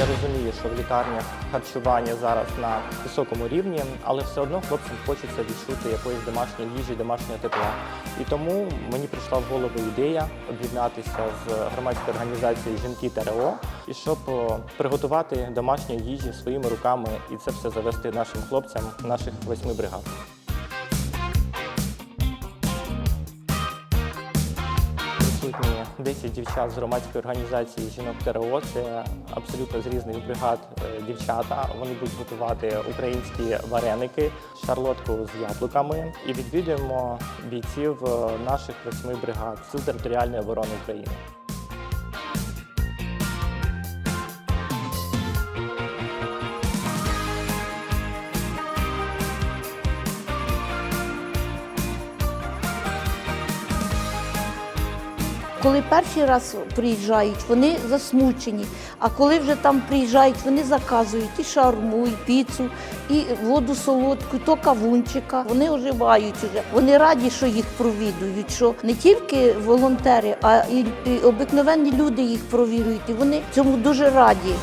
Я розумію, що в лікарнях харчування зараз на високому рівні, але все одно хлопцям хочеться відчути якоїсь домашньої їжі, домашнього тепла. І тому мені прийшла в голову ідея об'єднатися з громадською організацією Жінки ТРО і щоб приготувати домашньої їжі своїми руками і це все завести нашим хлопцям наших восьми бригад. Присутні 10 дівчат з громадської організації жінок ТРО. Це абсолютно з різних бригад е, дівчата. Вони будуть готувати українські вареники, шарлотку з яблуками і відвідуємо бійців е, наших восьми бригад з територіальної оборони України. Коли перший раз приїжджають, вони засмучені. А коли вже там приїжджають, вони заказують і шарму, і піцу, і воду солодку, і то кавунчика. Вони оживають вже. Вони раді, що їх провідують. Що не тільки волонтери, а і обикновенні люди їх провідують. І вони цьому дуже раді.